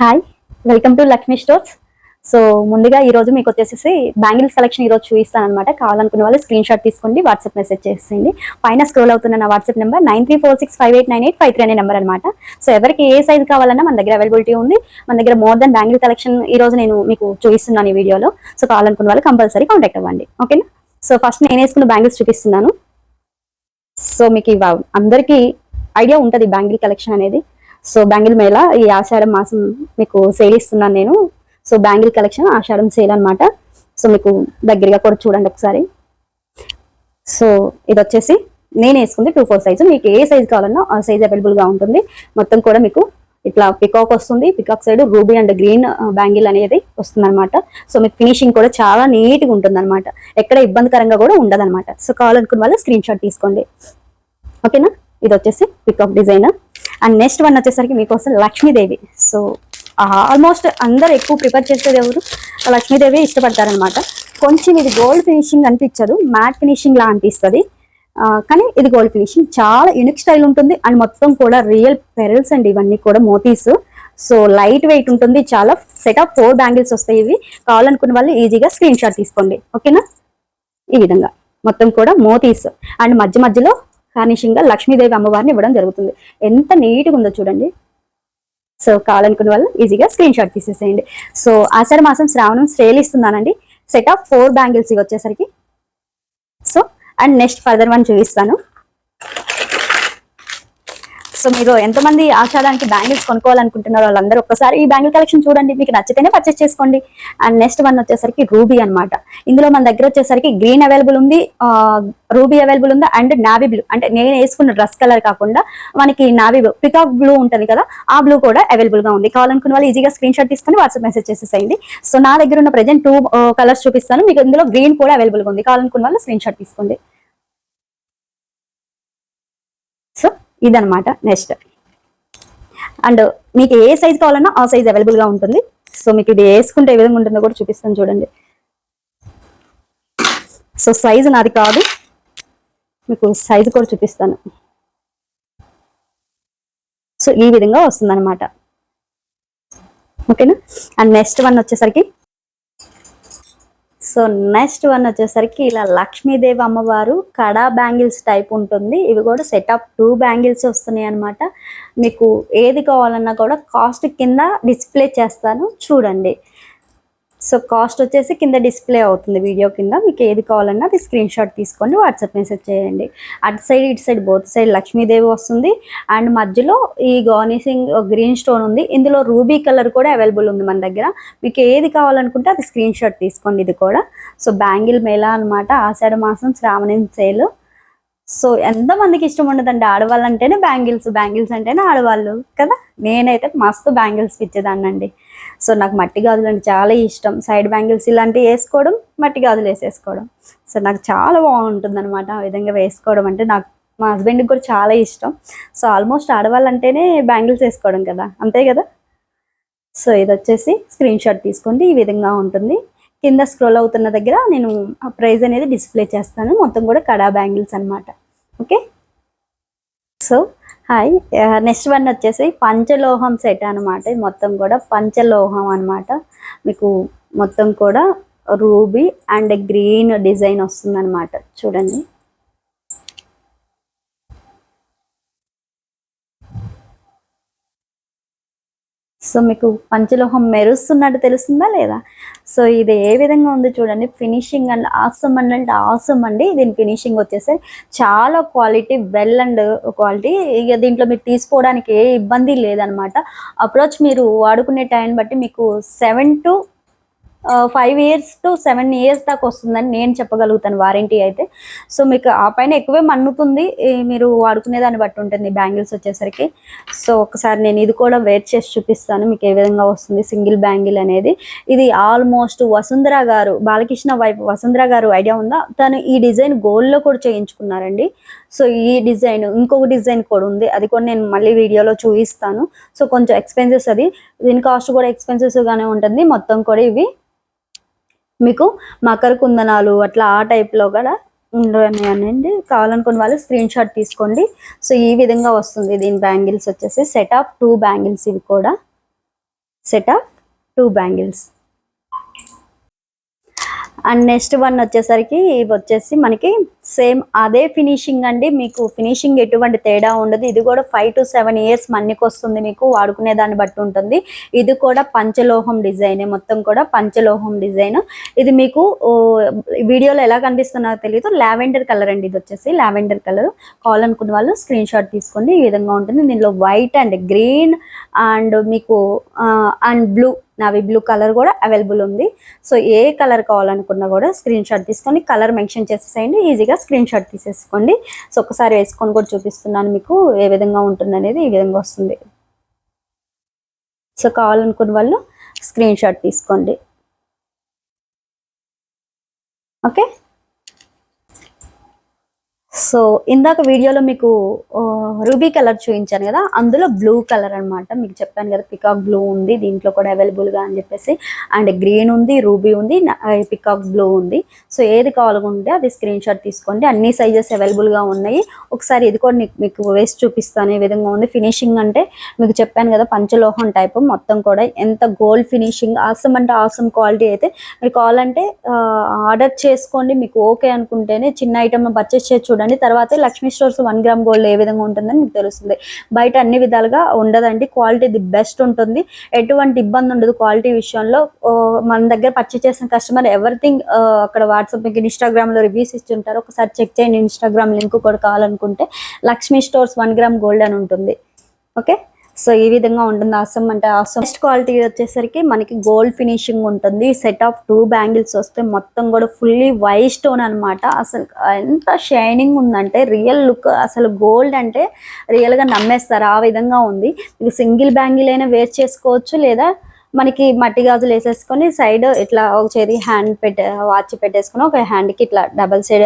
Hi welcome to Lakshmi stores so ముందుగా ఈ రోజు మీకు వచ్చేసి బ్యాంగిల్స్ కలెక్షన్ ఈరోజు రోజు చూపిస్తాను అనమాట కావాలనుకున్న వాళ్ళు స్క్రీన్ షాట్ తీసుకోండి వాట్సాప్ మెసేజ్ చేసేయండి. పైన స్క్రోల్ అవుతున్న నా WhatsApp number nine three four six five eight nine eight five three అనే నెంబర్ అనమాట సో ఎవరికి ఏ సైజ్ కావాలన్నా మన దగ్గర అవైలబిలిటీ ఉంది. మన దగ్గర మోర్ దెన్ బ్యాంగిల్ కలెక్షన్ ఈ రోజు నేను మీకు చూపిస్తున్నాను ఈ వీడియోలో సో కావాలనుకున్న వాళ్ళు కంపల్సరీ కాంటాక్ట్ అవ్వండి. ఓకేనా సో ఫస్ట్ నేను వేసుకున్న బ్యాంగిల్స్ చూపిస్తున్నాను. సో మీకు అందరికీ ఐడియా ఉంటుంది బ్యాంగిల్ కలెక్షన్ అనేది. సో బ్యాంగిల్ మేళ ఈ ఆషాఢం మాసం మీకు సేల్ ఇస్తున్నాను నేను. సో బ్యాంగిల్ కలెక్షన్ ఆషాఢం సేల్ అనమాట సో మీకు దగ్గరగా కూడా చూడండి ఒకసారి. సో ఇది వచ్చేసి నేను వేసుకుంది టూ ఫోర్ సైజు మీకు ఏ సైజ్ కావాలన్నా ఆ సైజ్ అవైలబుల్గా ఉంటుంది. మొత్తం కూడా మీకు ఇట్లా పికాక్ వస్తుంది. Peacock side ruby and green bangle అనేది వస్తుంది అనమాట సో మీకు ఫినిషింగ్ కూడా చాలా నీట్గా ఉంటుంది అనమాట ఎక్కడ ఇబ్బందికరంగా కూడా ఉండదు అనమాట సో కావాలనుకున్న వాళ్ళు స్క్రీన్ షాట్ తీసుకోండి. ఓకేనా? ఇది వచ్చేసి peacock design and next one వచ్చేసరికి మీకోసం లక్ష్మీదేవి. సో ఆల్మోస్ట్ అందరు ఎక్కువ ప్రిపేర్ చేసేది ఎవరు? లక్ష్మీదేవి ఇష్టపడతారనమాట కొంచెం ఇది గోల్డ్ ఫినిషింగ్ అనిపించదు మ్యాట్ ఫినిషింగ్ లా అనిపిస్తుంది. కానీ ఇది గోల్డ్ ఫినిషింగ్ చాలా యూనిక్ స్టైల్ ఉంటుంది. అండ్ మొత్తం కూడా రియల్ పెరల్స్ అండి ఇవన్నీ కూడా మోతీస్ సో లైట్ వెయిట్ ఉంటుంది. చాలా సెట్ ఆఫ్ ఫోర్ బ్యాంగిల్స్ వస్తాయి ఇవి. కావాలనుకున్న వాళ్ళు ఈజీగా స్క్రీన్ షాట్ తీసుకోండి. ఓకేనా ఈ విధంగా. మొత్తం కూడా మోతీస్ అండ్ మధ్య మధ్యలో ఫర్నిషింగ్గా లక్ష్మీదేవి అమ్మవారిని ఇవ్వడం జరుగుతుంది. ఎంత నీట్గా ఉందో చూడండి. సో కావాలనుకున్న వాళ్ళు ఈజీగా స్క్రీన్ షాట్ తీసేసేయండి. సో ఆషాఢ మాసం శ్రావణం శ్రేలిస్తున్నానండి సెట్ ఆఫ్ ఫోర్ బ్యాంగిల్స్ ఇవి వచ్చేసరికి. So and next further one చూపిస్తాను. సో మీరు ఎంతమంది ఆషాఢానికి బ్యాంగిల్స్ కొనుక్కోవాలనుకుంటున్నారో వాళ్ళందరూ ఒక్కసారి ఈ బ్యాంగిల్ కలెక్షన్ చూడండి. మీకు నచ్చితేనే పర్చేస్ చేసుకోండి. అండ్ నెక్స్ట్ వన్ వచ్చేసరికి రూబీ అన్నమాట. ఇందులో మన దగ్గర వచ్చేసరికి గ్రీన్ అవైలబుల్ ఉంది రూబీ అవైలబుల్ ఉంది అండ్ నావీ బ్లూ. అంటే నేను వేసుకున్న డ్రెస్ కలర్ కాకుండా మనకి నావీ బ్లూ పికాక్ బ్లూ ఉంటుంది కదా ఆ బ్లూ కూడా అవైలబుల్గా ఉంది. కావాలనుకున్న వాళ్ళు ఈజీగా స్క్రీన్ షాట్ తీసుకొని వాట్సాప్ మెసేజ్ చేసేసేయండి. సో నా దగ్గర ఉన్న ప్రజెంట్ టూ కలర్స్ చూపిస్తాను. మీకు ఇందులో గ్రీన్ కూడా అవైలబుల్గా ఉంది. కావాలనుకున్న వాళ్ళు స్క్రీన్ షాట్ తీసుకోండి సో ఇదనమాట నెక్స్ట్. అండ్ మీకు ఏ సైజ్ కావాలన్నా ఆ సైజ్ అవైలబుల్గా ఉంటుంది. సో మీకు ఇది వేసుకుంటే ఏ విధంగా ఉంటుందో కూడా చూపిస్తాను చూడండి. సో సైజ్ నాది కాదు. మీకు సైజ్ కూడా చూపిస్తాను. సో ఈ విధంగా వస్తుంది అనమాట ఓకేనా? అండ్ నెక్స్ట్ వన్ వచ్చేసరికి సో నెక్స్ట్ వన్ వచ్చేసరికి ఇలా లక్ష్మీదేవి అమ్మవారు కడా బ్యాంగిల్స్ టైప్ ఉంటుంది. ఇవి కూడా సెట్ టూ బ్యాంగిల్స్ వస్తున్నాయి అనమాట మీకు ఏది కావాలన్నా కూడా కాస్ట్ కింద డిస్ప్లే చేస్తాను. చూడండి. సో కాస్ట్ వచ్చేసి కింద డిస్ప్లే అవుతుంది వీడియో కింద. మీకు ఏది కావాలన్నా అది స్క్రీన్ షాట్ తీసుకొని వాట్సాప్ మెసేజ్ చేయండి. అటు సైడ్ ఇటు సైడ్ బోత్ సైడ్ లక్ష్మీదేవి వస్తుంది. అండ్ మధ్యలో ఈ గార్నిషింగ్ గ్రీన్ స్టోన్ ఉంది. ఇందులో రూబీ కలర్ కూడా అవైలబుల్ ఉంది మన దగ్గర. మీకు ఏది కావాలనుకుంటే అది స్క్రీన్ షాట్ తీసుకోండి ఇది కూడా. సో బ్యాంగిల్ మేళా అన్నమాట ఆషాఢ మాసం శ్రావణి సేల్. సో ఎంతమందికి ఇష్టం ఉండదండి. ఆడవాళ్ళు అంటేనే బ్యాంగిల్స్ బ్యాంగిల్స్ అంటేనే ఆడవాళ్ళు కదా. నేనైతే మస్తు బ్యాంగిల్స్ ఇచ్చేదాన్నండి సో నాకు మట్టి గాజులు అంటే చాలా ఇష్టం. సైడ్ బ్యాంగిల్స్ ఇలాంటివి వేసుకోవడం మట్టి గాజులు వేసేసుకోవడం. సో నాకు చాలా బాగుంటుంది అనమాట ఆ విధంగా వేసుకోవడం అంటే నాకు మా హస్బెండ్కి కూడా చాలా ఇష్టం. సో ఆల్మోస్ట్ ఆడవాళ్ళు అంటేనే బ్యాంగిల్స్ వేసుకోవడం కదా అంతే కదా? సో ఇది వచ్చేసి స్క్రీన్ షాట్ తీసుకోండి ఈ విధంగా ఉంటుంది. కింద స్క్రోల్ అవుతున్న దగ్గర నేను ఆ అనేది డిస్ప్లే చేస్తాను. మొత్తం కూడా కడా బ్యాంగిల్స్ అన్నమాట. Okay? So hi. Next one వచ్చేసి పంచలోహం సెట్ అనమాట మొత్తం కూడా పంచలోహం అన్నమాట. మీకు మొత్తం కూడా రూబీ అండ్ గ్రీన్ డిజైన్ వస్తుంది చూడండి. సో మీకు పంచలోహం మెరుస్తున్నట్టు తెలుస్తుందా లేదా? సో ఇది ఏ విధంగా ఉంది చూడండి. ఫినిషింగ్ అండ్ ఆసమ్ అండ్ అంటే ఆసమ్ అండి. దీని ఫినిషింగ్ వచ్చేసి చాలా క్వాలిటీ వెల్ అండ్ క్వాలిటీ ఇక దీంట్లో మీరు తీసుకోవడానికి ఏ ఇబ్బంది లేదనమాట. అప్రోచ్ మీరు వాడుకునే టైం బట్టి మీకు seven to five years to seven years దాకా వస్తుందని నేను చెప్పగలుగుతాను వారంటీ అయితే. సో మీకు ఆ పైన ఎక్కువే మన్నుతుంది. మీరు వాడుకునే దాన్ని బట్టి ఉంటుంది బ్యాంగిల్స్ వచ్చేసరికి. సో ఒకసారి నేను ఇది కూడా వేర్ చేసి చూపిస్తాను. మీకు ఏ విధంగా వస్తుంది సింగిల్ బ్యాంగిల్ అనేది. ఇది ఆల్మోస్ట్ వసుంధర గారు బాలకృష్ణ వైఫ్ వసుంధర గారు ఐడియా ఉందా? తను ఈ డిజైన్ గోల్డ్లో కూడా చేయించుకున్నారండి. సో ఈ డిజైన్ ఇంకొక డిజైన్ కూడా ఉంది. అది కూడా నేను మళ్ళీ వీడియోలో చూపిస్తాను. సో కొంచెం ఎక్స్పెన్సెస్ అది. దీని కాస్ట్ కూడా ఎక్స్పెన్సెస్గానే ఉంటుంది. మొత్తం కూడా ఇవి మీకు మకర కుందనాలు అట్లా ఆ టైప్లో కూడా ఉన్నాయండి కావాలనుకున్న వాళ్ళు స్క్రీన్ షాట్ తీసుకోండి. సో ఈ విధంగా వస్తుంది. దీని బ్యాంగిల్స్ వచ్చేసి సెట్ ఆఫ్ టూ బ్యాంగిల్స్ ఇవి కూడా. Set of two bangles and next one వచ్చేసరికి ఇవి వచ్చేసి మనకి సేమ్ అదే ఫినిషింగ్ అండి. మీకు ఫినిషింగ్ ఎటువంటి తేడా ఉండదు. ఇది కూడా ఫైవ్ టు సెవెన్ ఇయర్స్ మన్నికి వస్తుంది మీకు వాడుకునే దాన్ని బట్టి ఉంటుంది. ఇది కూడా పంచలోహం డిజైన్ మొత్తం కూడా పంచలోహం డిజైన్. ఇది మీకు వీడియోలో ఎలా కనిపిస్తున్నా తెలియదు లావెండర్ కలర్ అండి ఇది వచ్చేసి. Lavender colour. కావాలనుకున్న వాళ్ళు స్క్రీన్ షాట్ తీసుకోండి. ఈ విధంగా ఉంటుంది. దీనిలో వైట్ అండ్ గ్రీన్ అండ్ మీకు and blue navy blue colour కూడా అవైలబుల్ ఉంది. సో ఏ కలర్ కావాలనుకున్నా కూడా స్క్రీన్ షాట్ తీసుకొని కలర్ మెన్షన్ చేసేసేయండి. ఈజీగా స్క్రీన్ షాట్ తీసేసుకోండి. సో ఒకసారి వేసుకొని కూడా చూపిస్తున్నాను మీకు ఏ విధంగా ఉంటుంది అనేది ఈ విధంగా వస్తుంది. సో కావాలనుకున్న వాళ్ళు స్క్రీన్ షాట్ తీసుకోండి. ఓకే? సో ఇందాక వీడియోలో మీకు రూబీ కలర్ చూపించాను కదా అందులో బ్లూ కలర్ అన్నమాట. మీకు చెప్పాను కదా పికాక్ బ్లూ ఉంది దీంట్లో కూడా అవైలబుల్గా అని చెప్పేసి. అండ్ గ్రీన్ ఉంది రూబీ ఉంది పికాక్ బ్లూ ఉంది. సో ఏది కావాలనుకుంటే అది స్క్రీన్ షాట్ తీసుకోండి. అన్ని సైజెస్ అవైలబుల్గా ఉన్నాయి. ఒకసారి ఇది కూడా మీకు- మీకు వేసి చూపిస్తాను ఏ విధంగా ఉంది. ఫినిషింగ్ అంటే మీకు చెప్పాను కదా పంచలోహం టైప్ మొత్తం కూడా. ఎంత గోల్డ్ ఫినిషింగ్ ఆసమ్ అంటే ఆసమ్ క్వాలిటీ అయితే మీరు కావాలంటే ఆర్డర్ చేసుకోండి. మీకు ఓకే అనుకుంటేనే చిన్న ఐటమ్ పర్చేస్ చేసి చూడండి. తర్వాత Lakshmi stores one gram gold ఏ విధంగా ఉంటుందని మీకు తెలుస్తుంది. బయట అన్ని విధాలుగా ఉండదండి. క్వాలిటీ ది బెస్ట్ ఉంటుంది. ఎటువంటి ఇబ్బంది ఉండదు క్వాలిటీ విషయంలో. మన దగ్గర పర్చేస్ చేసిన కస్టమర్ ఎవ్రీథింగ్ అక్కడ వాట్సాప్ మీకు ఇన్స్టాగ్రామ్లో రివ్యూస్ ఇస్తుంటారు. ఒకసారి చెక్ చేయండి. ఇన్స్టాగ్రామ్ లింక్ కూడా కావాలనుకుంటే Lakshmi stores one gram gold అని ఉంటుంది. ఓకే? సో ఈ విధంగా ఉంటుంది. ఆసం అంటే ఆసం బెస్ట్ క్వాలిటీ వచ్చేసరికి మనకి గోల్డ్ ఫినిషింగ్ ఉంటుంది. సెట్ ఆఫ్ టూ బ్యాంగిల్స్ వస్తే మొత్తం కూడా ఫుల్లీ వై స్టోన్ అన్నమాట. అసలు ఎంత షైనింగ్ ఉందంటే రియల్ లుక్ అసలు గోల్డ్ అంటే రియల్గా నమ్మేస్తారు. ఆ విధంగా ఉంది. ఇది సింగిల్ బ్యాంగిల్ అయినా వేర్ చేసుకోవచ్చు లేదా మనకి మట్టి గాజులు వేసేసుకొని సైడ్ ఇట్లా ఒక చేతి హ్యాండ్ పెట్టే వాచ్ పెట్టేసుకుని ఒక హ్యాండ్కి ఇట్లా డబల్ సైడ్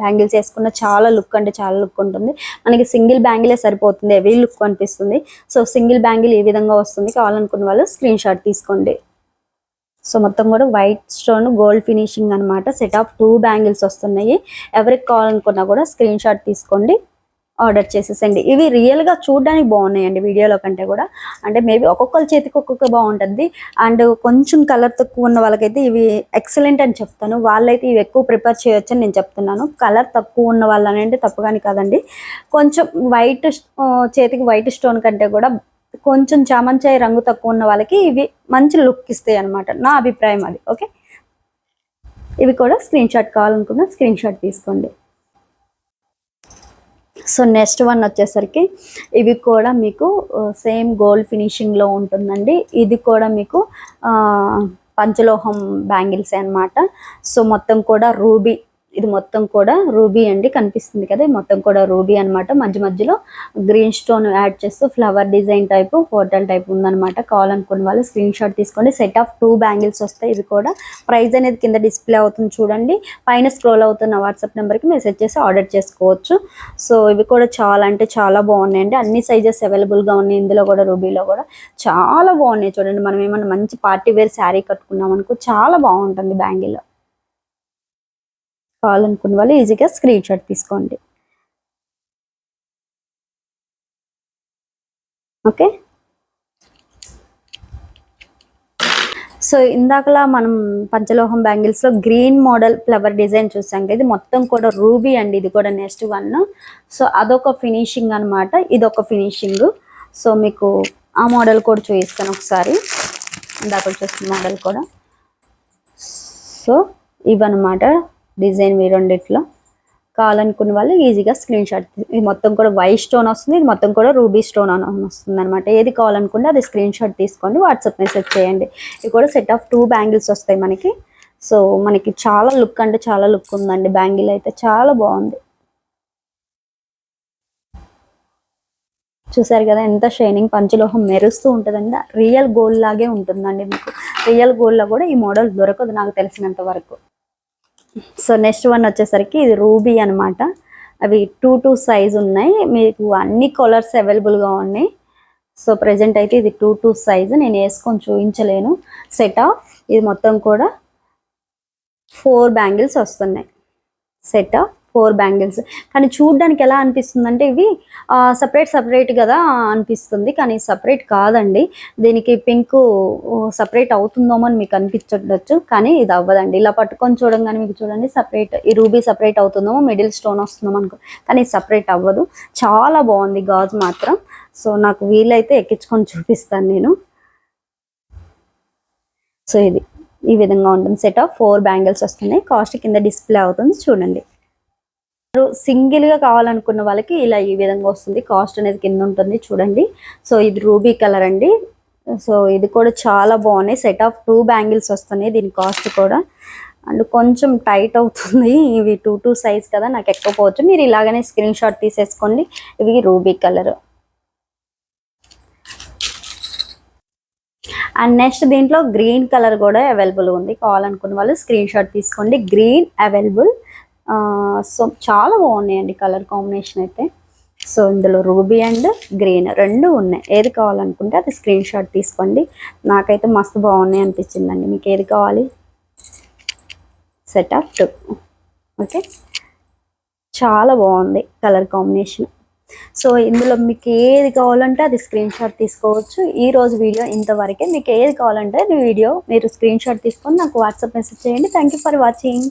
బ్యాంగిల్స్ వేసుకున్న చాలా లుక్ అంటే చాలా లుక్ ఉంటుంది. మనకి సింగిల్ బ్యాంగిలే సరిపోతుంది హెవీ లుక్ అనిపిస్తుంది. సో సింగిల్ బ్యాంగిల్ ఈ విధంగా వస్తుంది కావాలనుకున్న వాళ్ళు స్క్రీన్ షాట్ తీసుకోండి. సో మొత్తం కూడా వైట్ స్టోన్ గోల్డ్ ఫినిషింగ్ అన్నమాట. సెట్ ఆఫ్ టూ బ్యాంగిల్స్ వస్తున్నాయి. ఎవరికి కావాలనుకున్నా కూడా స్క్రీన్ షాట్ తీసుకోండి. ఆర్డర్ చేసేసండి. ఇవి రియల్గా చూడడానికి బాగున్నాయండి వీడియోలో కంటే కూడా. అంటే మేబీ ఒక్కొక్కరి చేతికి ఒక్కొక్క బాగుంటుంది. అండ్ కొంచెం కలర్ తక్కువ ఉన్న వాళ్ళకైతే ఇవి ఎక్సలెంట్ అని చెప్తాను. వాళ్ళైతే ఇవి ఎక్కువ ప్రిపేర్ చేయొచ్చు అని నేను చెప్తున్నాను. కలర్ తక్కువ ఉన్న వాళ్ళనంటే తప్పుగాని కాదండి. కొంచెం వైట్ చేతికి వైట్ స్టోన్ కంటే కూడా కొంచెం చామంచాయి రంగు తక్కువ ఉన్న వాళ్ళకి ఇవి మంచి లుక్ ఇస్తాయి అనమాట నా అభిప్రాయం అది. ఓకే ఇవి కూడా స్క్రీన్ షాట్ కావాలనుకున్న స్క్రీన్ షాట్ తీసుకోండి. సో నెక్స్ట్ వన్ వచ్చేసరికి ఇవి కూడా మీకు సేమ్ గోల్డ్ ఫినిషింగ్లో ఉంటుందండి. ఇది కూడా మీకు పంచలోహం బ్యాంగిల్స్ అనమాట సో మొత్తం కూడా రూబీ ఇది మొత్తం కూడా రూబీ అండి కనిపిస్తుంది కదా మొత్తం కూడా రూబీ అన్నమాట. మధ్య మధ్యలో గ్రీన్ స్టోన్ యాడ్ చేస్తూ flower design type hotel type ఉందన్నమాట. కావాలనుకున్న వాళ్ళు స్క్రీన్ షాట్ తీసుకోండి. సెట్ ఆఫ్ టూ బ్యాంగిల్స్ వస్తాయి. ఇవి కూడా ప్రైస్ అనేది కింద డిస్ప్లే అవుతుంది చూడండి. పైన స్క్రోల్ అవుతున్న వాట్సాప్ నెంబర్కి మెసేజ్ చేసి ఆర్డర్ చేసుకోవచ్చు. సో ఇవి కూడా చాలా అంటే చాలా బాగున్నాయండి. అన్ని సైజెస్ అవైలబుల్గా ఉన్నాయి. ఇందులో కూడా రూబీలో కూడా చాలా బాగున్నాయి చూడండి. మనం ఏమన్నా మంచి పార్టీ వేర్ శారీ కట్టుకున్నాం అనుకో చాలా బాగుంటుంది బ్యాంగిల్. కావాలనుకున్న వాళ్ళు ఈజీగా స్క్రీన్ షాట్ తీసుకోండి. ఓకే సో ఇందాకలా మనం పంచలోహం బ్యాంగిల్స్లో గ్రీన్ మోడల్ ఫ్లవర్ డిజైన్ చూసాం కదా ఇది మొత్తం కూడా రూబీ అండి ఇది కూడా నెక్స్ట్ వన్. సో అదొక ఫినిషింగ్ అన్నమాట ఇదొక ఫినిషింగ్. సో మీకు ఆ మోడల్ కూడా చూపిస్తాను ఒకసారి. ఇందాక చూస్తున్న మోడల్ కూడా. సో ఇవన్నమాట. డిజైన్ మీ రెండిట్లో. కావాలనుకున్న వాళ్ళు ఈజీగా స్క్రీన్ షాట్ ఇది మొత్తం కూడా వైట్ స్టోన్ వస్తుంది ఇది మొత్తం కూడా రూబీ స్టోన్ అని వస్తుంది అనమాట ఏది కావాలనుకుంటే అది స్క్రీన్ షాట్ తీసుకోండి వాట్సాప్ మెసేజ్ చేయండి. ఇది కూడా సెట్ ఆఫ్ టూ బ్యాంగిల్స్ వస్తాయి మనకి. సో మనకి చాలా లుక్ అంటే చాలా లుక్ ఉందండి. బ్యాంగిల్ అయితే చాలా బాగుంది. చూసారు కదా ఎంత షైనింగ్ పంచలోహం మెరుస్తూ ఉంటుందండి. రియల్ గోల్డ్ లాగే ఉంటుందండి మీకు. రియల్ గోల్డ్లో కూడా ఈ మోడల్ దొరకదు నాకు తెలిసినంత వరకు. సో నెక్స్ట్ వన్ వచ్చేసరికి ఇది రూబీ అన్నమాట. అవి టూ టూ సైజ్ ఉన్నాయి. మీకు అన్ని కలర్స్ అవైలబుల్గా ఉన్నాయి. సో ప్రజెంట్ అయితే ఇది టూ టూ సైజ్. నేను వేసుకొని చూపించలేను. సెట్ ఆఫ్ ఇది మొత్తం కూడా ఫోర్ బ్యాంగిల్స్ వస్తున్నాయి. Set of four bangles. కానీ చూడడానికి ఎలా అనిపిస్తుంది అంటే ఇవి సపరేట్ సపరేట్ కదా అనిపిస్తుంది. కానీ సపరేట్ కాదండి. దీనికి పింక్ సపరేట్ అవుతుందో అని మీకు అనిపించవచ్చు కానీ ఇది అవ్వదండి. ఇలా పట్టుకొని చూడంగానే మీకు చూడండి సపరేట్ ఈ రూబీ సపరేట్ అవుతుందేమో మిడిల్ స్టోన్ వస్తుందేమో అనుకో. కానీ సపరేట్ అవ్వదు. చాలా బాగుంది గాజు మాత్రం. సో నాకు వీలైతే ఎక్కించుకొని చూపిస్తాను నేను. సో ఇది ఈ విధంగా ఉంటుంది. సెట్ ఆఫ్ ఫోర్ బ్యాంగిల్స్ వస్తున్నాయి. కాస్ట్ కింద డిస్ప్లే అవుతుంది. చూడండి. సింగిల్గా కావాలనుకున్న వాళ్ళకి ఇలా ఈ విధంగా వస్తుంది. కాస్ట్ అనేది కింద ఉంటుంది చూడండి. సో ఇది రూబీ కలర్ అండి. సో ఇది కూడా చాలా బాగున్నాయి. సెట్ ఆఫ్ టూ బ్యాంగిల్స్ వస్తున్నాయి దీని కాస్ట్ కూడా. అండ్ కొంచెం టైట్ అవుతుంది. ఇవి టూ టూ సైజ్ కదా నాకు ఎక్కువ పోవచ్చు మీరు ఇలాగనే స్క్రీన్ షాట్ తీసేసుకోండి. ఇవి రూబీ కలర్. అండ్ నెక్స్ట్ దీంట్లో గ్రీన్ కలర్ కూడా అవైలబుల్ ఉంది. కావాలనుకున్న వాళ్ళు స్క్రీన్ షాట్ తీసుకోండి. Green available. సో చాలా బాగున్నాయండి కలర్ కాంబినేషన్ అయితే. సో ఇందులో రూబీ అండ్ గ్రీన్ రెండు ఉన్నాయి. ఏది కావాలనుకుంటే అది స్క్రీన్ షాట్ తీసుకోండి. నాకైతే మస్తు బాగున్నాయి అనిపించిందండి. మీకు ఏది కావాలి? Set two. ఓకే. చాలా బాగుంది కలర్ కాంబినేషన్. సో ఇందులో మీకు ఏది కావాలంటే అది స్క్రీన్ షాట్ తీసుకోవచ్చు. ఈ రోజు వీడియో ఇంతవరకే. మీకు ఏది కావాలంటే అది వీడియో మీరు స్క్రీన్ షాట్ తీసుకొని నాకు వాట్సాప్ మెసేజ్ చేయండి. Thank you for watching.